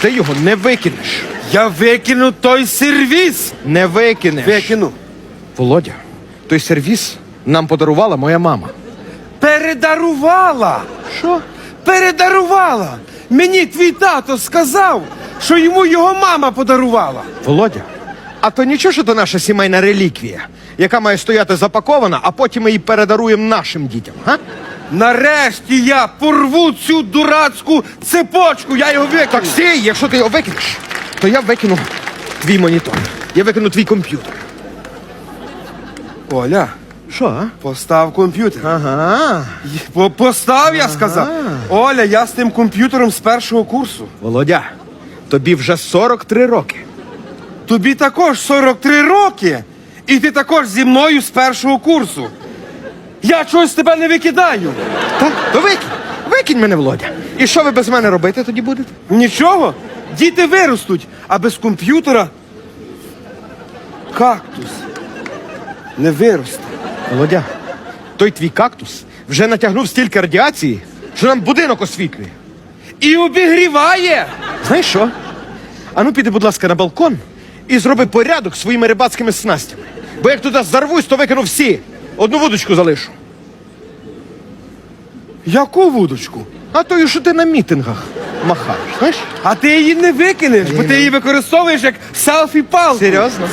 Ти його не викинеш. Я викину той сервіс. Не викинеш. Викину. Володя, той сервіс нам подарувала моя мама. Передарувала. Що? Передарувала. Мені твій тато сказав, що йому його мама подарувала. Володя, а то нічого, що то наша сімейна реліквія, яка має стояти запакована, а потім ми її передаруємо нашим дітям, га? Нарешті я порву цю дурацьку цепочку. Я його викину. Так стій, якщо ти його викинеш, то я викину твій монітор. Я викину твій комп'ютер. Оля, Що? постав комп'ютер. Ага. По- Постав, я сказав. Оля, я з тим комп'ютером з першого курсу. Володя, тобі вже 43 роки. Тобі також 43 роки, і ти також зі мною з першого курсу. Я чогось тебе не викидаю. Так, то викинь. Викинь мене, Володя. І що ви без мене робити тоді будете? Нічого, діти виростуть, а без комп'ютера кактус не виросте. Володя, той твій кактус вже натягнув стільки радіації, що нам будинок освітлює. І обігріває. Знаєш що? Ану піди, будь ласка, на балкон і зроби порядок своїми рибацькими снастями. Бо як туди зарвусь, то викину всі. Одну вудочку залишу. Яку вудочку? А тою, що ти на мітингах махаєш, знаєш? А ти її не викинеш, бо ти її використовуєш як селфі-палку. Серйозно?